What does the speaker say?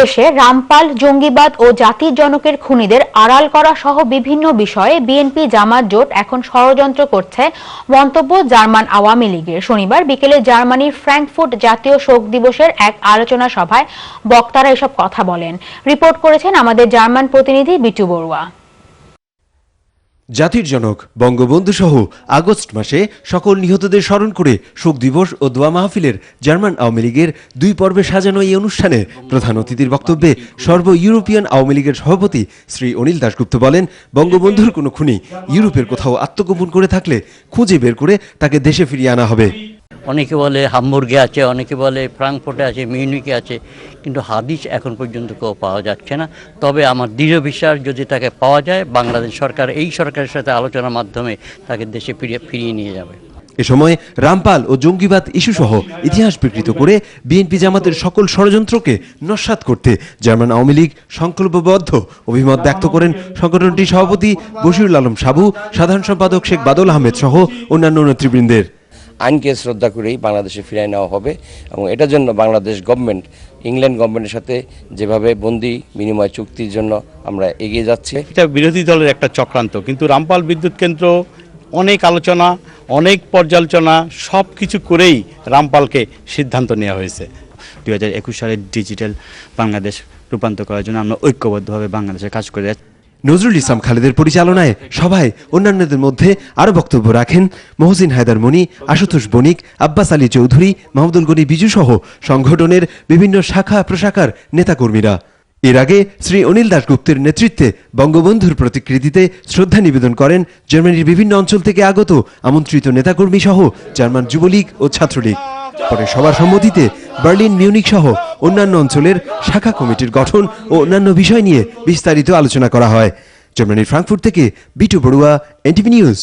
দেশে রামপাল, জঙ্গিবাদ ও জাতির জনকের খুনিদের আড়াল করা সহ বিভিন্ন বিষয়ে বিএনপি জামাত জোট এখন ষড়যন্ত্র করছে মন্তব্য জার্মান আওয়ামী লীগের। শনিবার বিকেলে জার্মানির ফ্র্যাঙ্কফুট জাতীয় শোক দিবসের এক আলোচনা সভায় বক্তারা এসব কথা বলেন। রিপোর্ট করেছেন আমাদের জার্মান প্রতিনিধি বিটু বড়ুয়া। জাতির জনক, বঙ্গবন্ধু সহ আগস্ট মাসে সকল নিহতদের স্মরণ করে শোক দিবস ও দোয়া মাহফিলের জার্মান আওয়ামী লীগের দুই পর্বে সাজানো এই অনুষ্ঠানে প্রধান অতিথির বক্তব্যে সর্ব ইউরোপিয়ান আওয়ামী লীগের সভাপতি শ্রী অনিল দাশগুপ্ত বলেন, বঙ্গবন্ধুর কোনো খুনি ইউরোপের কোথাও আত্মগোপন করে থাকলে খুঁজে বের করে তাকে দেশে ফিরিয়ে আনা হবে। অনেকে বলে হামবুর্গে আছে, অনেকে বলে ফ্রাঙ্কফোর্টে আছে, মিউনিকে আছে, কিন্তু হাদিস এখন পর্যন্ত কেউ পাওয়া যাচ্ছে না। তবে আমার দৃঢ় বিশ্বাস যদি তাকে পাওয়া যায়, বাংলাদেশ সরকার এই সরকারের সাথে আলোচনার মাধ্যমে তাকে দেশে ফিরিয়ে ফিরিয়ে নিয়ে যাবে। এ সময় রামপাল ও জঙ্গিবাদ ইস্যুসহ ইতিহাস বিকৃত করে বিএনপি জামাতের সকল ষড়যন্ত্রকে নস্যাৎ করতে জার্মান আওয়ামী লীগ সংকল্পবদ্ধ অভিমত ব্যক্ত করেন সংগঠনটির সভাপতি বশিরুল আলম সাবু, সাধারণ সম্পাদক শেখ বাদল আহমেদ সহ অন্যান্য নেতৃবৃন্দের। আইনকে শ্রদ্ধা করেই বাংলাদেশে ফিরিয়ে নেওয়া হবে এবং এটার জন্য বাংলাদেশ গভর্নমেন্ট ইংল্যান্ড গভর্নমেন্টের সাথে যেভাবে বন্দি বিনিময় চুক্তির জন্য আমরা এগিয়ে যাচ্ছি। এটা বিরোধী দলের একটা চক্রান্ত, কিন্তু রামপাল বিদ্যুৎ কেন্দ্র অনেক আলোচনা, অনেক পর্যালোচনা সব কিছু করেই রামপালকে সিদ্ধান্ত নেওয়া হয়েছে। দুই হাজার একুশ সালের ডিজিটাল বাংলাদেশ রূপান্তর করার জন্য আমরা ঐক্যবদ্ধভাবে বাংলাদেশে কাজ করে যাচ্ছি। নজরুল ইসলাম খালেদের পরিচালনায় সভায় অন্যান্যদের মধ্যে আরও বক্তব্য রাখেন মহসিন হায়দার মনি আশুতোষ বণিক, আব্বাস আলী চৌধুরী, মাহমুদুল গনি বিজু সহ সংগঠনের বিভিন্ন শাখা প্রশাখার নেতাকর্মীরা। এর আগে শ্রী অনিল দাশগুপ্তের নেতৃত্বে বঙ্গবন্ধুর প্রতিকৃতিতে শ্রদ্ধা নিবেদন করেন জার্মানির বিভিন্ন অঞ্চল থেকে আগত আমন্ত্রিত নেতাকর্মী সহ জার্মান যুবলীগ ও ছাত্রলীগ। পরে সবার সম্মতিতে বার্লিন, মিউনিক সহ অন্যান্য অঞ্চলের শাখা কমিটির গঠন ও অন্যান্য বিষয় নিয়ে বিস্তারিত আলোচনা করা হয়। জার্মানির ফ্রাঙ্কফুর্ট থেকে বিটু বড়ুয়া, এনটিভি নিউজ।